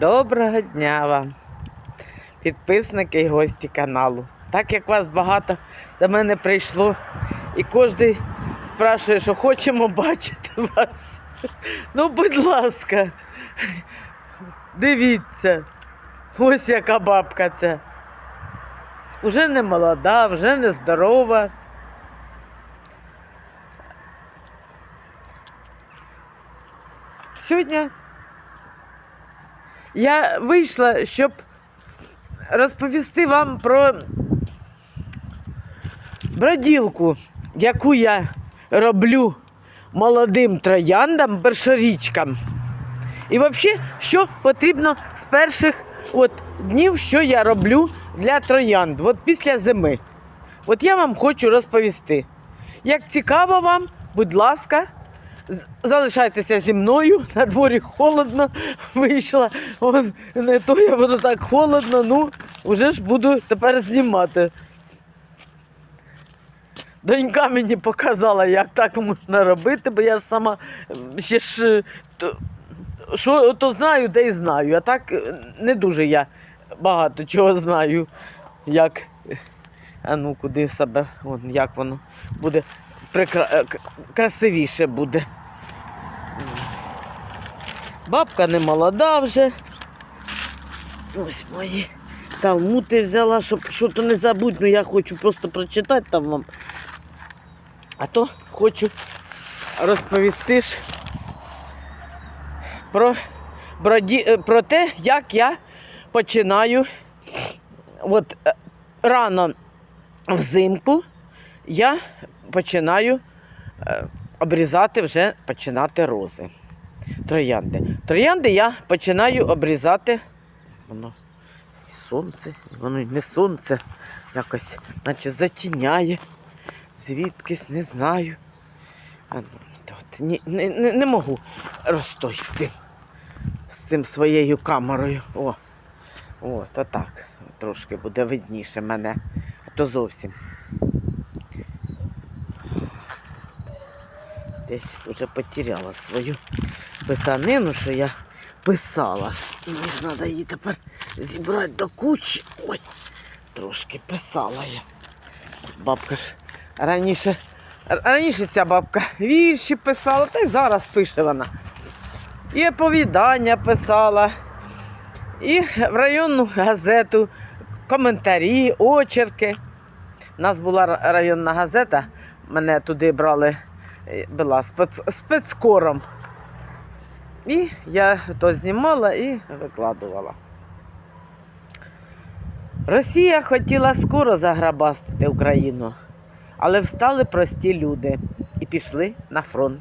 Доброго дня вам, підписники і гості каналу. Так як вас багато до мене прийшло, і кожен спрашує, що хочемо бачити вас. Ну, будь ласка, дивіться, ось яка бабка ця. Уже не молода, вже не здорова. Сьогодні я вийшла, щоб розповісти вам про броділку, яку я роблю молодим трояндам, першорічкам. І взагалі, що потрібно з перших от, днів, що я роблю для троянд, от після зими. От я вам хочу розповісти. Як цікаво вам, будь ласка, залишайтеся зі мною. На дворі холодно вийшла. Вон, не то я воно так холодно, ну вже ж буду тепер знімати. Донька мені показала, як так можна робити, бо я ж сама ще ж то, що то знаю, те й знаю. А так е, не дуже я багато чого знаю, як. А ну куди себе, Вон, як воно буде прикра... е, красивіше буде. Бабка не молода вже. Ось мої калмути взяла, щоб що то не забудь, ну я хочу просто прочитати там вам. А то хочу розповісти ж про, броді, е, про те, як я починаю от е, рано взимку я починаю е, обрізати вже починати рози. Троянди. Троянди я починаю обрізати. Воно сонце, воно не сонце, якось, наче затіняє. Звідкись не знаю. А, ну, от, ні, не, не, не можу розстой з цим, з цим своєю камерою. О, о, то так. Трошки буде видніше мене, а то зовсім. Десь вже потеряла свою писанину, що я писала. Мені ж треба її тепер зібрати до кучі. Ой, трошки писала я. Бабка ж раніше, раніше ця бабка вірші писала, та й зараз пише вона. І оповідання писала, і в районну газету коментарі, очерки. У нас була районна газета, мене туди брали, була спец, спецкором. І я то знімала і викладувала. Росія хотіла скоро заграбастити Україну, але встали прості люди і пішли на фронт,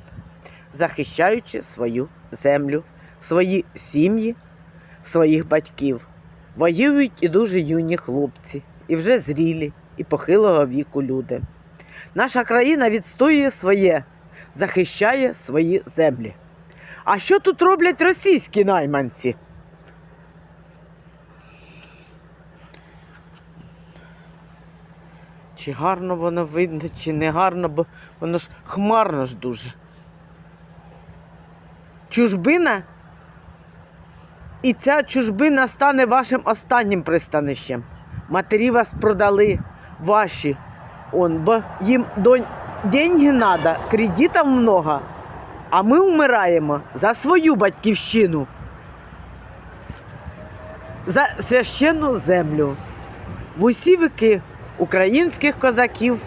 захищаючи свою землю, свої сім'ї, своїх батьків. Воюють і дуже юні хлопці, і вже зрілі, і похилого віку люди. Наша країна відстоює своє, захищає свої землі. А що тут роблять російські найманці? Чи гарно воно видно, чи не гарно, бо воно ж хмарно ж дуже. Чужбина. І ця чужбина стане вашим останнім пристанищем. Матері вас продали ваші. Он, бо їм деньги треба, кредитів много. А ми вмираємо за свою батьківщину, за священну землю. В усі віки українських козаків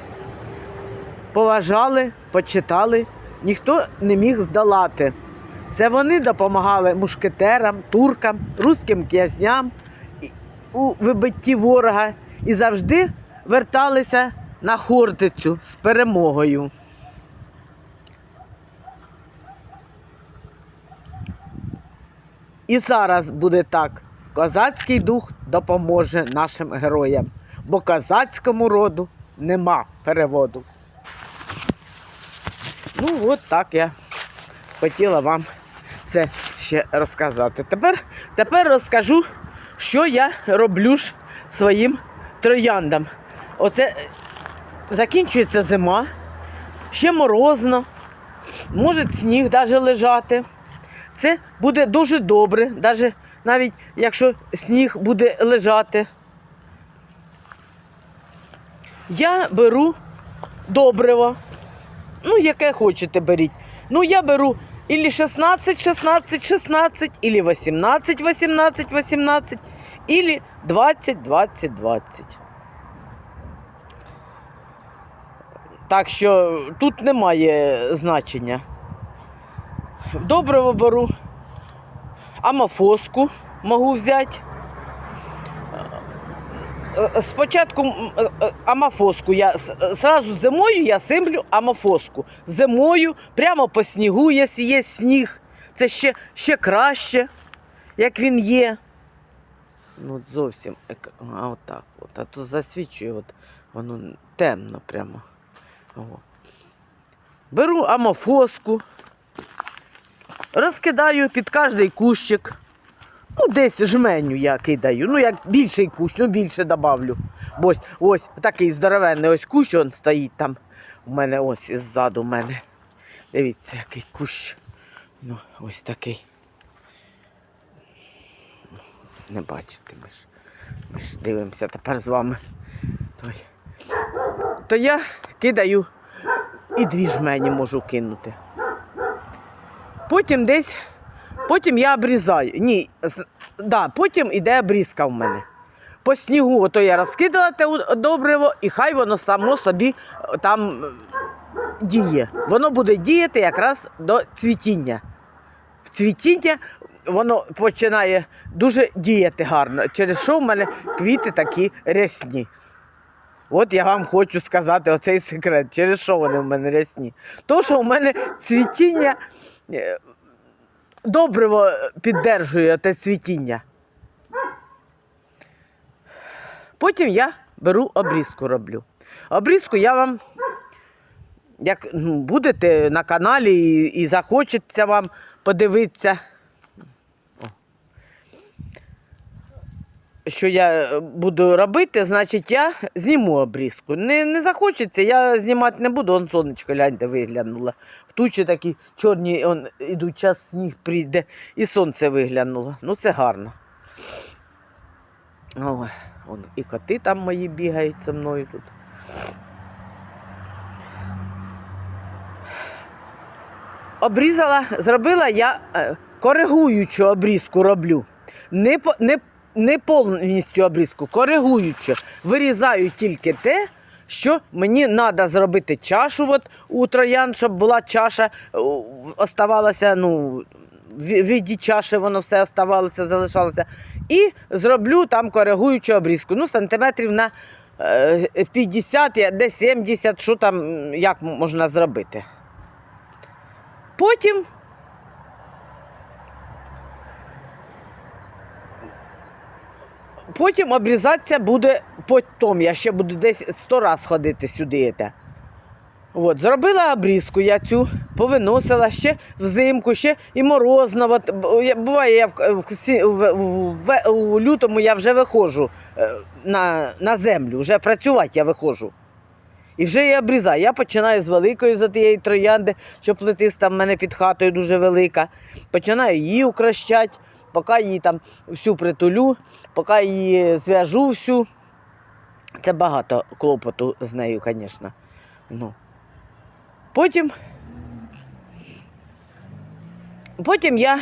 поважали, почитали, ніхто не міг здолати. Це вони допомагали мушкетерам, туркам, руським князям і- у вибитті ворога і завжди верталися на Хортицю з перемогою. І зараз буде так. Козацький дух допоможе нашим героям, бо козацькому роду нема переводу. Ну, от так я хотіла вам це ще розказати. Тепер, тепер розкажу, що я роблю своїм трояндам. Оце закінчується зима, ще морозно, може сніг навіть лежати. Це буде дуже добре, навіть навіть якщо сніг буде лежати. Я беру добриво. Ну, яке хочете беріть. Ну, я беру ілі 16, 16, 16, ілі 18, 18, 18, ілі 20, 20, 20. Так що тут немає значення. Добриво беру. Амофоску можу взяти. Е, Спочатку м, е, е, амофоску я е, сразу зимою я симплю амофоску. Зимою прямо по снігу, якщо є сніг. Це ще, ще краще, як він є. Ну, зовсім. А отак. От, а то засвічує, от, воно темно прямо. Беру амофоску, розкидаю під кожний кущик. Ну, десь жменю я кидаю. Ну, як більший кущ, ну більше добавлю. Бо ось, ось такий здоровенний ось кущ, он стоїть там. У мене ось ззаду у мене. Дивіться, який кущ. Ну, ось такий. Не бачите, ми ж, ми ж дивимося тепер з вами. Той. То я кидаю і дві жмені можу кинути. Потім десь Потім я обрізаю. Ні, да, потім іде обрізка в мене. По снігу, ото я розкидала те добриво, і хай воно само собі е, там е, діє. Воно буде діяти якраз до цвітіння. В цвітіння воно починає дуже діяти гарно, через що в мене квіти такі рясні. От я вам хочу сказати оцей секрет, через що вони в мене рясні. То, що в мене цвітіння е, добриво піддержує те цвітіння. Потім я беру обрізку роблю. Обрізку я вам, як ну, будете на каналі і, і захочеться вам подивитися. Що я е, буду робити, значить я зніму обрізку. Не, не захочеться, я знімати не буду, он сонечко, гляньте, виглянуло. В тучі такі чорні он, ідуть, час сніг прийде, і сонце виглянуло. Ну це гарно. Ой, он, і коти там мої бігають зі мною тут. Обрізала, зробила я е, коригуючу обрізку роблю. Не, не, не повністю обрізку, коригуючу. Вирізаю тільки те, що мені треба зробити чашу от, у троян, щоб була чаша, оставалася, ну, в віді чаші воно все оставалося, залишалося. І зроблю там коригуючу обрізку. Ну, сантиметрів на е, 50, де 70, що там, як можна зробити. Потім Потім обрізатися буде потім. Я ще буду десь сто раз ходити сюди. От, зробила обрізку я цю, повиносила ще взимку, ще і морозно. От, буває, я в, в, в, у лютому я вже виходжу е, на, на землю, вже працювати я виходжу. І вже я обрізаю. Я починаю з великої за тієї троянди, що плетиста в мене під хатою дуже велика. Починаю її укращати, поки її там всю притулю, поки її зв'яжу всю. Це багато клопоту з нею, звісно. Ну. Потім, потім я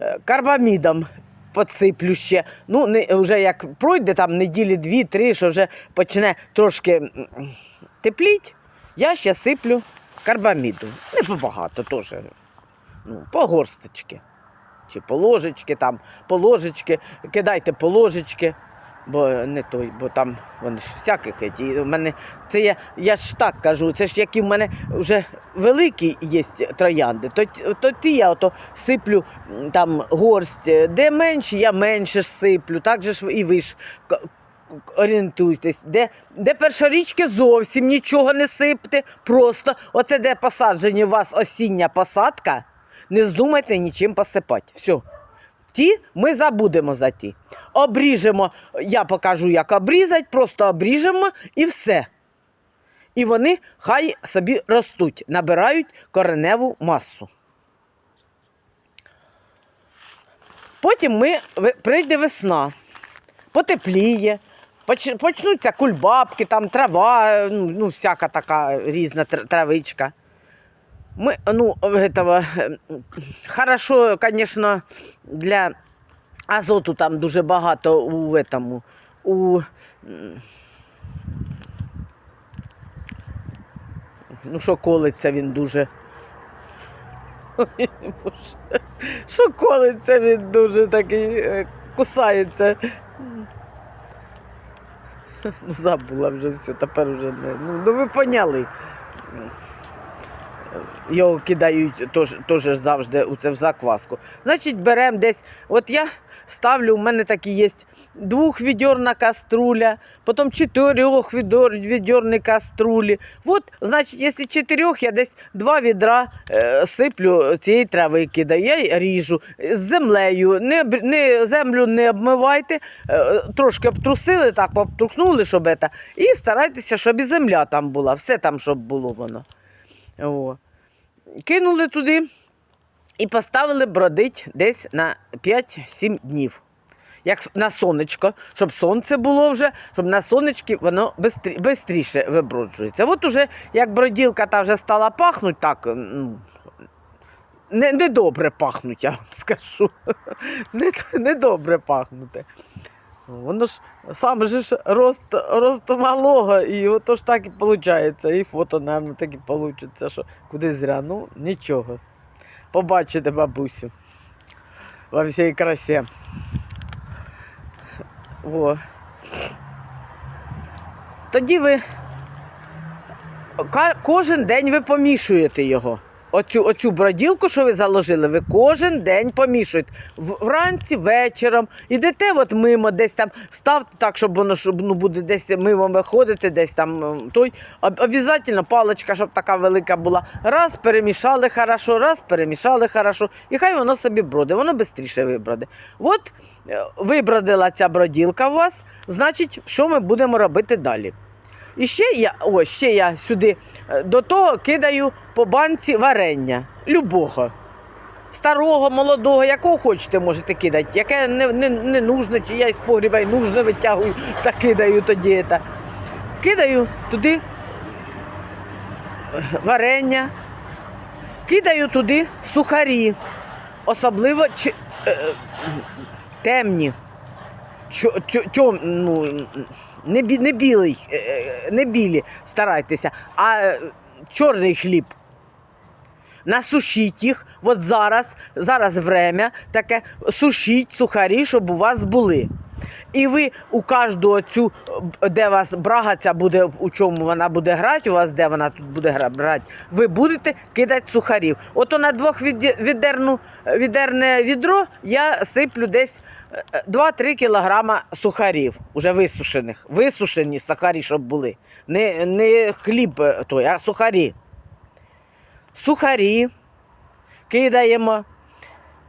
е, карбамідом подсиплю ще. Ну, не, вже як пройде там неділі дві-три, що вже почне трошки тепліть, я ще сиплю карбаміду. Не побагато теж. Ну, по горсточки. Чи по ложечки там, по ложечки, кидайте по ложечки, бо не той, бо там вони ж всяких. І в мене, це я, я ж так кажу, це ж які в мене вже великі є троянди, то, то ті я ото сиплю там горсть, де менші, я менше сиплю, так же ж і ви ж орієнтуйтесь, де, де першорічки зовсім нічого не сипте, просто оце де посаджені у вас осіння посадка, не здумайте нічим посипати. Все. Ті ми забудемо за ті. Обріжемо, я покажу, як обрізати, просто обріжемо і все. І вони хай собі ростуть, набирають кореневу масу. Потім ми, прийде весна, потепліє, почнуться кульбабки, там трава, ну, ну всяка така різна травичка. Мы, ну, этого, е, хорошо, конечно, для азоту там дуже багато у этому, у м, ну, що колиться він дуже. Ой, Боже. Що колиться він дуже такий, е, кусається. Ну, забула вже все, тепер вже не. Ну, ну ви поняли. Його кидають теж, теж завжди у це в закваску. Значить, беремо десь. От я ставлю, у мене такі є двохвідьорна каструля, потім чотирьох відьорні каструлі. От, значить, якщо чотирьох, я десь два відра е, сиплю цієї трави кидаю, я ріжу з землею. Не, не, землю не обмивайте, е, трошки обтрусили, так, обтрухнули, щоб це, і старайтеся, щоб і земля там була, все там, щоб було воно. О. Кинули туди і поставили бродить десь на 5-7 днів. Як на сонечко, щоб сонце було вже, щоб на сонечки воно швидше виброджується. От уже як броділка та вже стала пахнути, так ну, не, пахнуть, я вам скажу. Не, не пахнути. Воно ж саме же ж рост, росту малого, і ото ж так і виходить. І фото, мабуть, так і вийде, що куди зря. Ну, нічого. Побачите бабусю во всій красі. Во. Тоді ви кожен день ви помішуєте його. Оцю, оцю броділку, що ви заложили, ви кожен день помішуєте. Вранці, вечором. Ідете от мимо, десь там ставте так, щоб воно щоб, ну, буде десь мимо виходити, десь там той. Об- паличка, щоб така велика була. Раз перемішали хорошо, раз перемішали хорошо. І хай воно собі броде, воно швидше виброде. От е, вибродила ця броділка у вас, значить, що ми будемо робити далі? І ще я, ось ще я сюди е, до того кидаю по банці варення. Любого. Старого, молодого, якого хочете, можете кидати. Яке не, не, не нужно, чи я із погріба й нужно витягую та кидаю тоді. Та. Кидаю туди варення, кидаю туди сухарі, особливо чи, е, е, темні. Чо, тьо, тьом, ну, не, бі, не білий, е, е, не білі старайтеся, а е, чорний хліб. Насушіть їх, от зараз, зараз время таке, сушіть сухарі, щоб у вас були. І ви у кожну цю, е, де вас брага ця буде, у чому вона буде грати, у вас де вона тут буде грати, ви будете кидати сухарів. Ото на двох відерну, відерне відро я сиплю десь е, 2-3 кілограма сухарів, уже висушених. Висушені сухарі, щоб були. Не, не хліб е, той, а сухарі. Сухарі кидаємо,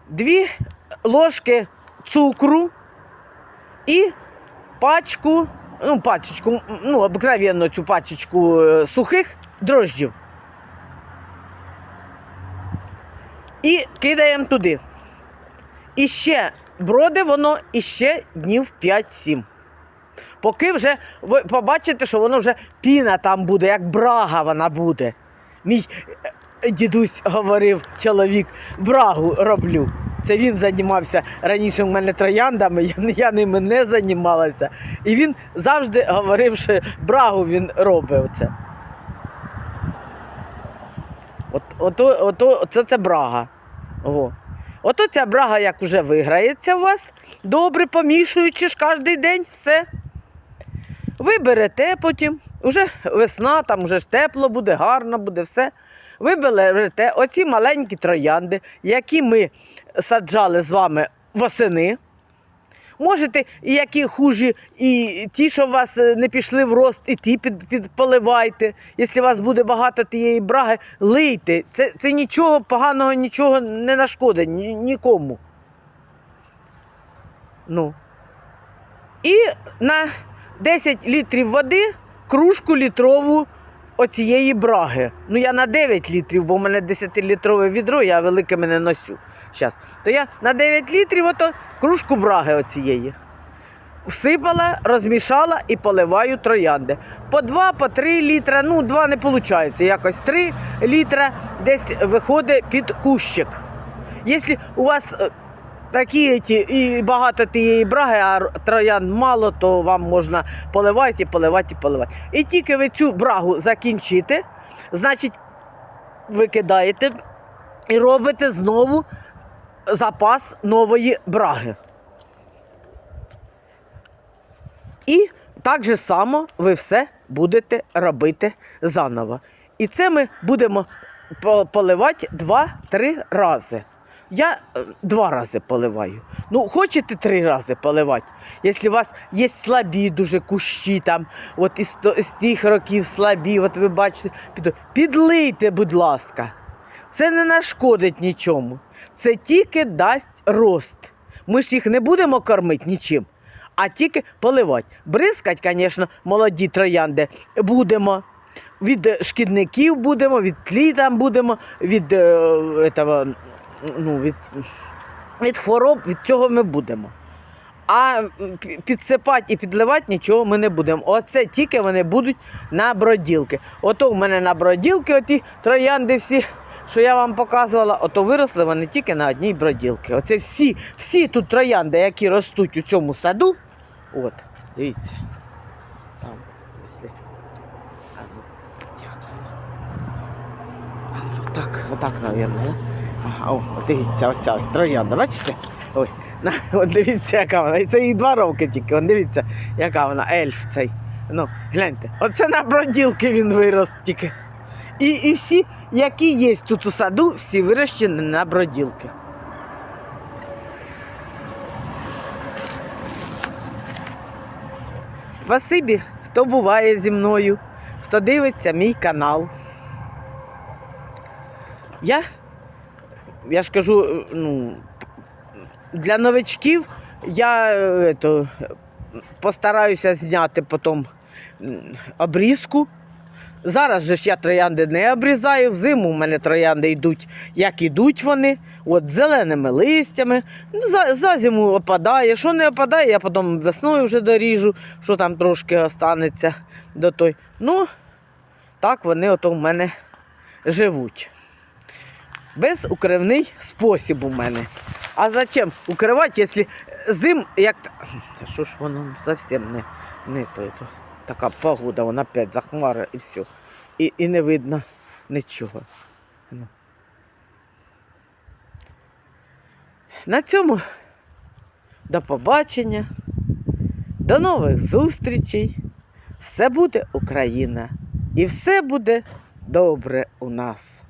дві ложки цукру і пачку, ну, пачечку, ну, обикновенно цю пачечку е, сухих дрожджів. І кидаємо туди. І ще броде воно іще днів 5-7. Поки вже ви побачите, що воно вже піна там буде, як брага вона буде. Мій е, дідусь говорив, чоловік, брагу роблю. Це він займався раніше у мене трояндами, я, я ними не займалася. І він завжди говорив, що брагу він робив це. От, ото, ото, це, це брага. О. Ото ця брага, як вже виграється у вас, добре помішуючи ж кожен день, все. Ви берете потім, уже весна, там вже ж тепло буде, гарно буде, все. Ви берете оці маленькі троянди, які ми саджали з вами восени. Можете і які хужі, і ті, що у вас е, не пішли в рост, і ті під, підполивайте. Якщо у вас буде багато тієї браги, лийте. Це, це нічого поганого, нічого не нашкодить ні, нікому. Ну. І на 10 літрів води кружку літрову оцієї браги. Ну я на 9 літрів, бо в мене 10-літрове відро, я великими не носю. Щас. То я на 9 літрів ото кружку браги оцієї. Всипала, розмішала і поливаю троянди. По 2, по 3 літра, ну 2 не виходить, якось 3 літра десь виходить під кущик. Якщо у вас е, такі ті, і багато тієї браги, а троянд мало, то вам можна поливати, поливати, і поливати. І тільки ви цю брагу закінчите, значить, викидаєте і робите знову запас нової браги. І так же само ви все будете робити заново. І це ми будемо поливати 2-3 рази. Я е, два рази поливаю. Ну, хочете три рази поливати. Якщо у вас є слабі дуже кущі, там, от із, то- з тих років слабі, от ви бачите, під, підлийте, будь ласка. Це не нашкодить нічому. Це тільки дасть рост. Ми ж їх не будемо кормити нічим, а тільки поливати. Бризкать, звісно, молоді троянди будемо. Від шкідників будемо, від тлі там будемо, від, е, этого, ну, від, від хвороб, від цього ми будемо. А підсипати і підливати нічого ми не будемо. Оце тільки вони будуть на броділки. Ото в мене на броділки, оті троянди всі, що я вам показувала, ото виросли вони тільки на одній броділки. Оце всі, всі тут троянди, які ростуть у цьому саду. От, дивіться. Там, якщо. Ну, ну, Так, отак, мабуть, о, дивіться, оця ось троянда, бачите? Ось, на, от дивіться, яка вона. І це їй два роки тільки. От дивіться, яка вона, ельф цей. Ну, гляньте, оце на броділки він вирос тільки. І, і всі, які є тут у саду, всі вирощені на броділки. Спасибі, хто буває зі мною, хто дивиться мій канал. Я, я ж кажу, ну, для новичків я е, ето, постараюся зняти потім обрізку. Зараз же ж я троянди не обрізаю, взиму у мене троянди йдуть, як ідуть вони, от зеленими листями. Ну, За, за зиму опадає. Що не опадає, я потім весною вже доріжу, що там трошки останеться до той. Ну, так вони ото в мене живуть. Безукривний спосіб у мене. А зачем укривати, якщо зим, як. Та що ж воно зовсім не, не то, то. Така погода, вона опять захмара і все. І, і не видно нічого. Ну. На цьому до побачення, до нових зустрічей. Все буде Україна. І все буде добре у нас.